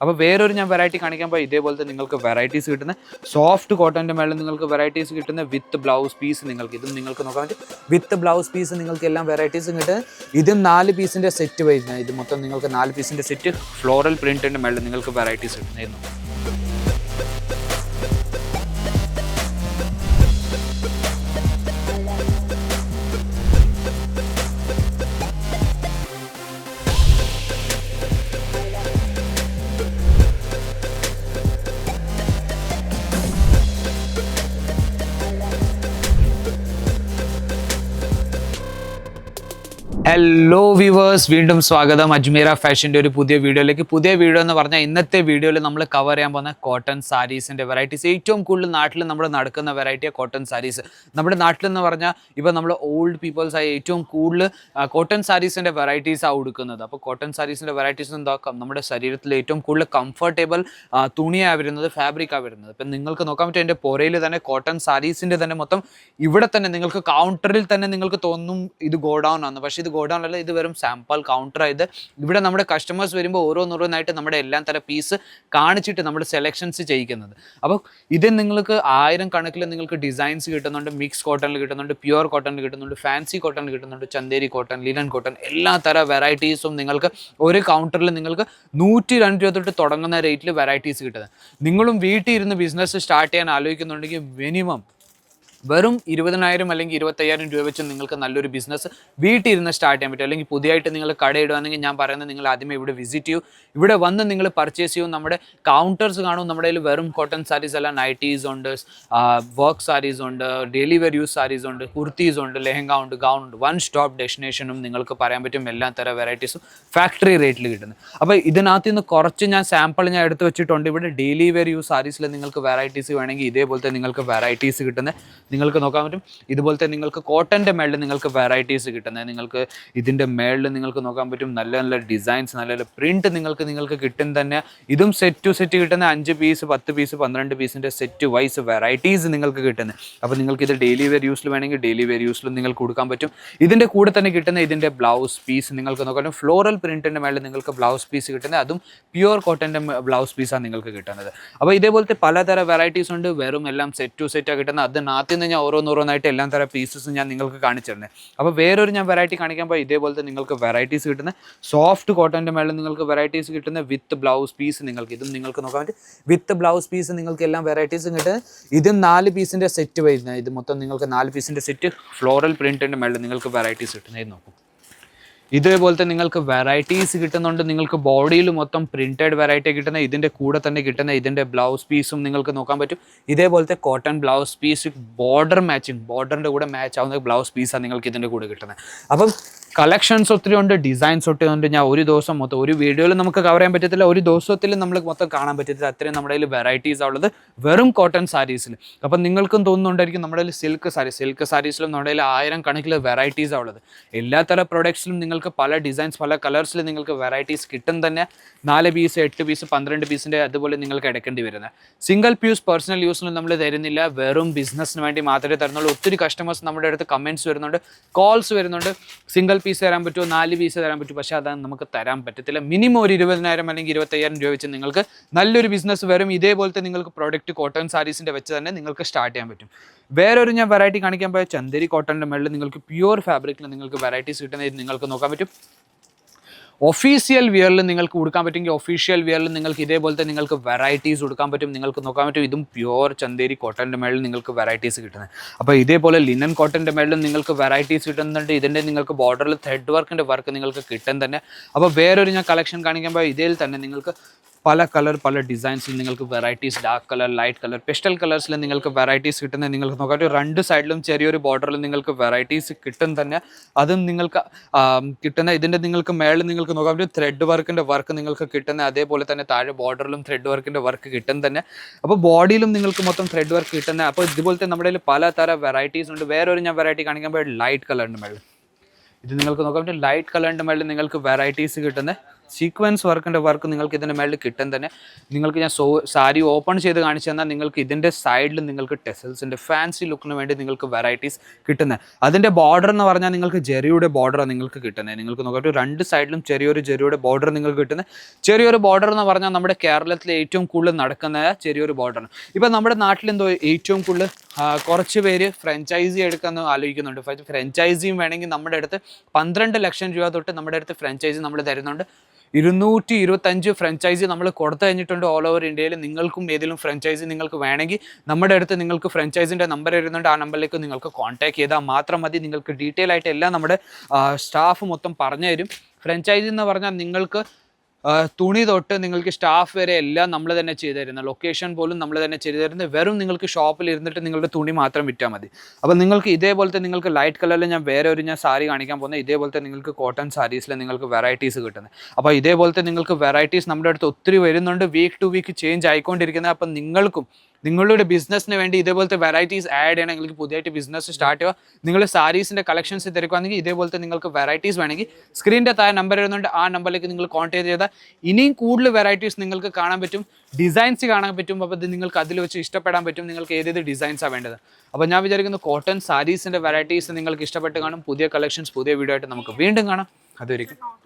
അപ്പോൾ വേറൊരു ഞാൻ വെറൈറ്റി കാണിക്കാൻ പോയി. ഇതേപോലത്തെ നിങ്ങൾക്ക് വെറൈറ്റീസ് കിട്ടുന്ന സോഫ്റ്റ് കോട്ടന്റെ മേളിൽ നിങ്ങൾക്ക് വെറൈറ്റീസ് കിട്ടുന്ന വിത്ത് ബ്ലൗസ് പീസ് നിങ്ങൾക്ക്. ഇതും നിങ്ങൾക്ക് നോക്കാൻ പറ്റും. വിത്ത് ബ്ലൗസ് പീസ് നിങ്ങൾക്ക് എല്ലാം വെറൈറ്റീസും കിട്ടുന്നത് ഇതും നാല് പീസിന്റെ സെറ്റ് വരുന്നത് ഇത് മൊത്തം നിങ്ങൾക്ക് നാല് പീസിന്റെ സെറ്റ് ഫ്ലോറൽ പ്രിന്റിന്റെ മേളിൽ നിങ്ങൾക്ക് വെറൈറ്റീസ് കിട്ടുന്നതായിരുന്നു ഹലോ വ്യൂവേഴ്സ് വീണ്ടും സ്വാഗതം. അജ്മീറ ഫാഷന്റെ ഒരു പുതിയ വീഡിയോയിലേക്ക്. പുതിയ വീഡിയോ എന്ന് പറഞ്ഞാൽ ഇന്നത്തെ വീഡിയോയിൽ നമ്മൾ കവർ ചെയ്യാൻ പോകുന്ന കോട്ടൺ സാരീസിന്റെ വെറൈറ്റീസ് ഏറ്റവും കൂടുതൽ നാട്ടിൽ നമ്മൾ നടക്കുന്ന വെറൈറ്റിയാണ് കോട്ടൺ സാരീസ് നമ്മുടെ നാട്ടിലെന്ന് പറഞ്ഞാൽ ഇപ്പോൾ നമ്മൾ ഓൾഡ് പീപ്പിൾസായി ഏറ്റവും കൂടുതൽ കോട്ടൺ സാരീസിന്റെ വെറൈറ്റീസാണ് ഉടുക്കുന്നത്. അപ്പോൾ കോട്ടൺ സാരീസിന്റെ വെറൈറ്റീസ് എന്താക്കാം നമ്മുടെ ശരീരത്തിൽ ഏറ്റവും കൂടുതൽ കംഫർട്ടബിൾ തുണിയാണ് വരുന്നത് ഫാബ്രിക്കാണ് വരുന്നത്. ഇപ്പം നിങ്ങൾക്ക് നോക്കാൻ പറ്റും എന്റെ പുറയിൽ തന്നെ കോട്ടൺ സാരീസിന്റെ തന്നെ മൊത്തം ഇവിടെ തന്നെ നിങ്ങൾക്ക് കൗണ്ടറിൽ തന്നെ നിങ്ങൾക്ക് തോന്നും ഇത് ഗോഡൗൺ ആണ്. പക്ഷേ ഇത് ഗോഡൗൺ അല്ല ഇത് വെറും സാമ്പിൾ കൗണ്ടർ ആയത് ഇവിടെ നമ്മുടെ കസ്റ്റമേഴ്സ് വരുമ്പോൾ ഓരോന്നോരോന്നായിട്ട് നമ്മുടെ എല്ലാം തരം പീസ് കാണിച്ചിട്ട് നമ്മൾ സെലക്ഷൻസ് ചെയ്യിക്കുന്നത്. അപ്പോൾ ഇത് നിങ്ങൾക്ക് ആയിരം കണക്കിൽ നിങ്ങൾക്ക് ഡിസൈൻസ് കിട്ടുന്നുണ്ട് മിക്സ് കോട്ടണിൽ കിട്ടുന്നുണ്ട് പ്യുവർ കോട്ടണിൽ കിട്ടുന്നുണ്ട് ഫാൻസി കോട്ടണിൽ കിട്ടുന്നുണ്ട് ചന്തേരി കോട്ടൺ ലിനൻ കോട്ടൺ എല്ലാ തര വെറൈറ്റീസും നിങ്ങൾക്ക് ഒരു കൗണ്ടറിൽ നിങ്ങൾക്ക് നൂറ്റി രണ്ട് രൂപ തൊട്ട് തുടങ്ങുന്ന റേറ്റിൽ വെറൈറ്റീസ് കിട്ടുന്നത്. നിങ്ങളും വീട്ടിൽ ഇരുന്ന് ബിസിനസ് സ്റ്റാർട്ട് ചെയ്യാൻ ആലോചിക്കുന്നുണ്ടെങ്കിൽ മിനിമം വെറും ഇരുപതിനായിരം അല്ലെങ്കിൽ ഇരുപത്തയ്യായിരം രൂപ വെച്ച് നിങ്ങൾക്ക് നല്ലൊരു ബിസിനസ് വീട്ടിൽ ഇരുന്ന് സ്റ്റാർട്ട് ചെയ്യാൻ പറ്റും. അല്ലെങ്കിൽ പുതിയതായിട്ട് നിങ്ങൾ കടയിടുകയാണെങ്കിൽ ഞാൻ പറയുന്നത് നിങ്ങൾ ആദ്യമേ ഇവിടെ വിസിറ്റ് ചെയ്യൂ. ഇവിടെ വന്ന് നിങ്ങൾ പർച്ചേസ് ചെയ്യും. നമ്മുടെ കൗണ്ടേഴ്സ് കാണും. നമ്മുടെ കയ്യിൽ വെറും കോട്ടൺ സാരീസ് അല്ല നൈറ്റീസ് ഉണ്ട് വർക്ക് സാരീസ് ഉണ്ട് ഡെയിലി വെയർ യൂസ് സാരീസ് ഉണ്ട് കുർത്തീസ് ഉണ്ട് ലെഹങ്ക ഉണ്ട് ഗൗൺ ഉണ്ട്. വൺ സ്റ്റോപ്പ് ഡെസ്റ്റിനേഷനും നിങ്ങൾക്ക് പറയാൻ പറ്റും. എല്ലാ തരം വെറൈറ്റീസും ഫാക്ടറി റേറ്റിൽ കിട്ടുന്നത്. അപ്പോൾ ഇതിനകത്ത് നിന്ന് കുറച്ച് ഞാൻ സാമ്പിൾ ഞാൻ എടുത്ത് വെച്ചിട്ടുണ്ട്. ഇവിടെ ഡെയിലി വെയർ യൂസ് സാരീസിൽ നിങ്ങൾക്ക് വെറൈറ്റീസ് വേണമെങ്കിൽ ഇതേപോലത്തെ നിങ്ങൾക്ക് വെറൈറ്റീസ് കിട്ടുന്നത് നിങ്ങൾക്ക് നോക്കാൻ പറ്റും. ഇതുപോലത്തെ നിങ്ങൾക്ക് കോട്ടന്റെ മേളിൽ നിങ്ങൾക്ക് വെറൈറ്റീസ് കിട്ടുന്നത്. നിങ്ങൾക്ക് ഇതിന്റെ മേളിൽ നിങ്ങൾക്ക് നോക്കാൻ പറ്റും. നല്ല നല്ല ഡിസൈൻസ് നല്ല നല്ല പ്രിന്റ് നിങ്ങൾക്ക് നിങ്ങൾക്ക് കിട്ടും തന്നെ. ഇതും സെറ്റ് ടു സെറ്റ് കിട്ടുന്ന അഞ്ച് പീസ് പത്ത് പീസ് പന്ത്രണ്ട് പീസിന്റെ സെറ്റ് വൈസ് വെറൈറ്റീസ് നിങ്ങൾക്ക് കിട്ടുന്നത്. അപ്പോൾ നിങ്ങൾക്ക് ഇത് ഡെയിലി വെയർ യൂസിൽ വേണമെങ്കിൽ ഡെയിലി വെയർ യൂസിലും നിങ്ങൾക്ക് കൊടുക്കാൻ പറ്റും. ഇതിന്റെ കൂടെ തന്നെ കിട്ടുന്ന ഇതിന്റെ ബ്ലൗസ് പീസ് നിങ്ങൾക്ക് നോക്കാം ഫ്ലോറൽ പ്രിന്റിന്റെ മേളിൽ നിങ്ങൾക്ക് ബ്ലൗസ് പീസ് കിട്ടുന്നത്. അതും പ്യുവർ കോട്ടന്റെ ബ്ലൗസ് പീസാണ് നിങ്ങൾക്ക് കിട്ടുന്നത്. അപ്പോൾ ഇതേപോലത്തെ പലതരം വെറൈറ്റീസ് ഉണ്ട്. വെറും എല്ലാം സെറ്റ് ടു സെറ്റാണ് കിട്ടുന്നത്. അതിനകത്ത് നിന്ന് ഞാൻ ഓരോന്നോരോന്നായിട്ട് എല്ലാം തരം പീസസും ഞാൻ നിങ്ങൾക്ക് കാണിച്ചു തരുന്നത് അപ്പോൾ വേറൊരു ഞാൻ വെറൈറ്റി കാണിക്കാൻ പോയി ഇതേപോലത്തെ നിങ്ങൾക്ക് വെറൈറ്റീസ് കിട്ടുന്ന സോഫ്റ്റ് കോട്ടന്റെ മേളിൽ നിങ്ങൾക്ക് വെറൈറ്റീസ് കിട്ടുന്ന വിത്ത് ബ്ലൗസ് പീസ് നിങ്ങൾക്ക് ഇതും നിങ്ങൾക്ക് നോക്കാൻ പറ്റും. വിത്ത് ബ്ലൗസ് പീസ് നിങ്ങൾക്ക് എല്ലാം വെറൈറ്റീസും കിട്ടുന്നത് ഇതും നാല് പീസിന്റെ സെറ്റ് വരുന്നത്. ഇത് മൊത്തം നിങ്ങൾക്ക് നാല് പീസിന്റെ സെറ്റ് ഫ്ലോറൽ പ്രിന്റിന്റെ മേളിൽ നിങ്ങൾക്ക് വെറൈറ്റീസ് കിട്ടുന്നത്. നോക്കും. ഇതേപോലത്തെ നിങ്ങൾക്ക് വെറൈറ്റീസ് കിട്ടുന്നുണ്ട് നിങ്ങൾക്ക് ബോഡിയിൽ മൊത്തം പ്രിന്റഡ് വെറൈറ്റി കിട്ടുന്ന ഇതിന്റെ കൂടെ തന്നെ കിട്ടുന്ന ഇതിന്റെ ബ്ലൗസ് പീസും നിങ്ങൾക്ക് നോക്കാൻ പറ്റും. ഇതേപോലത്തെ cotton blouse piece border matching ബോർഡറിന്റെ കൂടെ മാച്ച് ആവുന്ന ബ്ലൗസ് പീസാണ് നിങ്ങൾക്ക് ഇതിന്റെ കൂടെ കിട്ടുന്നത്. അപ്പം കളക്ഷൻസ് ഒത്തിരി ഉണ്ട് ഡിസൈൻസ് ഒത്തിരി ഉണ്ട്. ഞാൻ ഒരു ദിവസം മൊത്തം ഒരു വീഡിയോയിൽ നമുക്ക് കവർ ചെയ്യാൻ പറ്റത്തില്ല ഒരു ദിവസത്തിൽ നമ്മൾ മൊത്തം കാണാൻ പറ്റത്തില്ല. അത്രയും നമ്മുടെ കയ്യിൽ വെറൈറ്റീസ് ഉള്ളത്. വെറും കോട്ടൺ സാരീസിൽ അപ്പം നിങ്ങൾക്കും തോന്നുന്നുണ്ടായിരിക്കും നമ്മുടെ കയ്യിൽ സിൽക്ക് സാരി സിൽക്ക് സാരീസിലും നമ്മുടെ കയ്യിൽ ആയിരം കണക്കിൽ വെറൈറ്റീസ് ഉള്ളത്. എല്ലാ പ്രൊഡക്ട്സിലും പ്രൊഡക്ട്സിലും നിങ്ങൾക്ക് പല ഡിസൈൻസ് പല കളേഴ്സിൽ നിങ്ങൾക്ക് വെറൈറ്റീസ് കിട്ടും തന്നെ. നാല് പീസ് എട്ട് പീസ് പന്ത്രണ്ട് പീസിന്റെ അതുപോലെ നിങ്ങൾക്ക് എടുക്കേണ്ടി വരുന്നത്. സിംഗിൾ പീസ് പേഴ്സണൽ യൂസിന് നമ്മൾ തരുന്നില്ല. വെറും ബിസിനസ്സിന് വേണ്ടി മാത്രമേ തരുന്നുള്ളൂ. ഒത്തിരി കസ്റ്റമേഴ്സ് നമ്മുടെ അടുത്ത് കമന്റ്സ് വരുന്നുണ്ട്. കോൾസ് വരുന്നുണ്ട്. സിംഗിൾ പീസ് തരാൻ പറ്റുമോ? നാല് പീസ് തരാൻ പറ്റുമോ? പക്ഷേ അതാണ് നമുക്ക് തരാൻ പറ്റത്തില്ല. മിനിമം ഒരു ഇരുപതിനായിരം അല്ലെങ്കിൽ ഇരുപത്തയ്യായിരം രൂപ വെച്ച് നിങ്ങൾക്ക് നല്ലൊരു ബിസിനസ് വരും ഇതേപോലത്തെ നിങ്ങൾക്ക് പ്രോഡക്റ്റ് കോട്ടൺ സാരീസിന്റെ വെച്ച് തന്നെ നിങ്ങൾക്ക് സ്റ്റാർട്ട് ചെയ്യാൻ പറ്റും. വേറൊരു ഞാൻ വെറൈറ്റി കാണിക്കാൻ പോയ ചന്ദരി കോട്ടണിന്റെ മേളിൽ നിങ്ങൾക്ക് പ്യുവർ ഫാബ്രിക്കിൽ നിങ്ങൾക്ക് വെറൈറ്റീസ് കിട്ടുന്നത് നിങ്ങൾക്ക് നോക്കാൻ പറ്റും? ഒഫീഷ്യൽ വിയറിൽ നിങ്ങൾക്ക് കൊടുക്കാൻ പറ്റുമെങ്കിൽ ഒഫീഷ്യൽ വിയറിൽ നിങ്ങൾക്ക് ഇതേപോലത്തെ നിങ്ങൾക്ക് വെറൈറ്റീസ് കൊടുക്കാൻ പറ്റും. നിങ്ങൾക്ക് നോക്കാൻ പറ്റും. ഇതും പ്യുവർ ചന്തേരി കോട്ടന്റെ മേളിൽ നിങ്ങൾക്ക് വെറൈറ്റീസ് കിട്ടുന്നത്. അപ്പോൾ ഇതേപോലെ ലിനൻ കോട്ടന്റെ മേളിലും നിങ്ങൾക്ക് വെറൈറ്റീസ് കിട്ടുന്നുണ്ട്. ഇതിന്റെ നിങ്ങൾക്ക് ബോർഡറിൽ ത്രെഡ് വർക്കിന്റെ വർക്ക് നിങ്ങൾക്ക് കിട്ടും തന്നെ. അപ്പോൾ വേറൊരു ഞാൻ കളക്ഷൻ കാണിക്കുമ്പോൾ ഇതിൽ തന്നെ നിങ്ങൾക്ക് പല കളർ പല ഡിസൈൻസിൽ നിങ്ങൾക്ക് varieties dark colour light colour pastel കളേഴ്സിൽ നിങ്ങൾക്ക് വെറൈറ്റീസ് കിട്ടുന്ന നിങ്ങൾക്ക് നോക്കാം. ഒരു രണ്ട് സൈഡിലും ചെറിയൊരു ബോർഡറിൽ നിങ്ങൾക്ക് വെറൈറ്റീസ് കിട്ടും തന്നെ. അതും നിങ്ങൾക്ക് കിട്ടുന്ന ഇതിന്റെ നിങ്ങൾക്ക് മേളിൽ നിങ്ങൾക്ക് നോക്കാൻ പറ്റും ത്രെഡ് വർക്കിന്റെ വർക്ക് നിങ്ങൾക്ക് കിട്ടുന്ന അതേപോലെ തന്നെ താഴെ ബോർഡറിലും ത്രെഡ് വർക്കിന്റെ വർക്ക് കിട്ടും തന്നെ. അപ്പോൾ ബോഡിയിലും നിങ്ങൾക്ക് മൊത്തം ത്രെഡ് വർക്ക് കിട്ടുന്ന അപ്പോൾ ഇതുപോലത്തെ നമ്മുടെ കയ്യിൽ പലതരം വെറൈറ്റീസ് ഉണ്ട്. വേറൊരു ഞാൻ വെറൈറ്റി കാണിക്കുമ്പോൾ ലൈറ്റ് കളറിന്റെ മേളിൽ. ഇത് നിങ്ങൾക്ക് പറ്റും ലൈറ്റ് കളറിന്റെ മേളിൽ നിങ്ങൾക്ക് വെറൈറ്റീസ് കിട്ടുന്നത് സീക്വൻസ് വർക്കിന്റെ വർക്ക് നിങ്ങൾക്ക് ഇതിന്റെ മേളിൽ കിട്ടും തന്നെ. നിങ്ങൾക്ക് ഞാൻ സോ സാരി ഓപ്പൺ ചെയ്ത് കാണിച്ചു തന്നാൽ നിങ്ങൾക്ക് ഇതിന്റെ സൈഡിൽ നിങ്ങൾക്ക് ടെസൽസിന്റെ ഫാൻസി ലുക്കിന് വേണ്ടി നിങ്ങൾക്ക് വെറൈറ്റീസ് കിട്ടുന്നത് അതിന്റെ ബോർഡർ എന്ന് പറഞ്ഞാൽ നിങ്ങൾക്ക് ജെറിയുടെ ബോർഡറാണ് നിങ്ങൾക്ക് കിട്ടുന്നത് നിങ്ങൾക്ക് നോക്കാം രണ്ട് സൈഡിലും ചെറിയൊരു ജെറിയുടെ ബോർഡർ നിങ്ങൾക്ക് കിട്ടുന്നത് ചെറിയൊരു ബോർഡർ എന്ന് പറഞ്ഞാൽ നമ്മുടെ കേരളത്തിലെ ഏറ്റവും കൂടുതൽ നടക്കുന്ന ചെറിയൊരു ബോർഡറാണ് ഇപ്പം നമ്മുടെ നാട്ടിൽ എന്തോ ഏറ്റവും കൂടുതൽ കുറച്ച് പേര് ഫ്രഞ്ചൈസി എടുക്കാമെന്ന് ആലോചിക്കുന്നുണ്ട്. ഫ്രഞ്ചൈസിയും വേണമെങ്കിൽ നമ്മുടെ അടുത്ത് പന്ത്രണ്ട് ലക്ഷം രൂപ തൊട്ട് നമ്മുടെ അടുത്ത് ഫ്രഞ്ചൈസി നമ്മൾ തരുന്നുണ്ട്. ഇരുന്നൂറ്റി ഇരുപത്തഞ്ച് ഫ്രാഞ്ചൈസി നമ്മൾ കൊടുത്തു കഴിഞ്ഞിട്ടുണ്ട് ഓൾ ഓവർ ഇന്ത്യയിൽ. നിങ്ങൾക്കും ഏതെങ്കിലും ഫ്രഞ്ചൈസി നിങ്ങൾക്ക് വേണമെങ്കിൽ നമ്മുടെ അടുത്ത് നിങ്ങൾക്ക് ഫ്രാഞ്ചൈസിന്റെ നമ്പർ വരുന്നുണ്ട്. ആ നമ്പറിലേക്ക് നിങ്ങൾക്ക് കോൺടാക്ട് ചെയ്താൽ മാത്രം മതി. നിങ്ങൾക്ക് ഡീറ്റെയിൽ ആയിട്ട് എല്ലാം നമ്മുടെ സ്റ്റാഫ് മൊത്തം പറഞ്ഞു തരും. ഫ്രഞ്ചൈസി എന്ന് പറഞ്ഞാൽ നിങ്ങൾക്ക് തുണി തൊട്ട് നിങ്ങൾക്ക് സ്റ്റാഫ് വരെ എല്ലാം നമ്മൾ തന്നെ ചെയ്തു തരുന്നത് ലൊക്കേഷൻ പോലും നമ്മൾ തന്നെ ചെയ്തു തരുന്നത് വെറും നിങ്ങൾക്ക് ഷോപ്പിൽ ഇരുന്നിട്ട് നിങ്ങളുടെ തുണി മാത്രം വിറ്റാൽ മതി. അപ്പോൾ നിങ്ങൾക്ക് ഇതേപോലത്തെ നിങ്ങൾക്ക് ലൈറ്റ് കളറിൽ ഞാൻ വേറെ ഒരു ഞാൻ സാരി കാണിക്കാൻ പോകുന്നത്. ഇതേപോലത്തെ നിങ്ങൾക്ക് കോട്ടൺ സാരീസിൽ നിങ്ങൾക്ക് വെറൈറ്റീസ് കിട്ടുന്നത്. അപ്പോൾ ഇതേപോലത്തെ നിങ്ങൾക്ക് വെറൈറ്റീസ് നമ്മുടെ അടുത്ത് ഒത്തിരി വരുന്നുണ്ട്. വീക്ക് ടു വീക്ക് ചേഞ്ച് ആയിക്കൊണ്ടിരിക്കുന്നത്. അപ്പം നിങ്ങൾക്കും നിങ്ങളുടെ ബിസിനസ്സിന് വേണ്ടി ഇതേപോലത്തെ വെറൈറ്റീസ് ആഡ് ചെയ്യണമെങ്കിൽ പുതിയതായിട്ട് ബിസിനസ് സ്റ്റാർട്ട് ചെയ്യുക. നിങ്ങൾ സാരീസിന്റെ കളക്ഷൻസ് തിരക്കുകയാണെങ്കിൽ ഇതേപോലത്തെ നിങ്ങൾക്ക് വെറൈറ്റീസ് വേണമെങ്കിൽ സ്ക്രീനിന്റെ താഴെ നമ്പർ വരുന്നുണ്ട്. ആ നമ്പറിലേക്ക് നിങ്ങൾ കോൺടാക്ട് ചെയ്താൽ ഇനിയും കൂടുതൽ വെറൈറ്റീസ് നിങ്ങൾക്ക് കാണാൻ പറ്റും. ഡിസൈൻസ് കാണാൻ പറ്റും. അപ്പോൾ ഇത് നിങ്ങൾക്ക് അതിൽ വെച്ച് ഇഷ്ടപ്പെടാൻ പറ്റും. നിങ്ങൾക്ക് ഏതേത് ഡിസൈൻസാണ് വേണ്ടത്. അപ്പോൾ ഞാൻ വിചാരിക്കുന്നു കോട്ടൺ സാരീസിന്റെ വെറൈറ്റീസ് നിങ്ങൾക്ക് ഇഷ്ടപ്പെട്ട് കാണും. പുതിയ കളക്ഷൻസ് പുതിയ വീഡിയോ ആയിട്ട് നമുക്ക് വീണ്ടും കാണാം. അതുവരെയും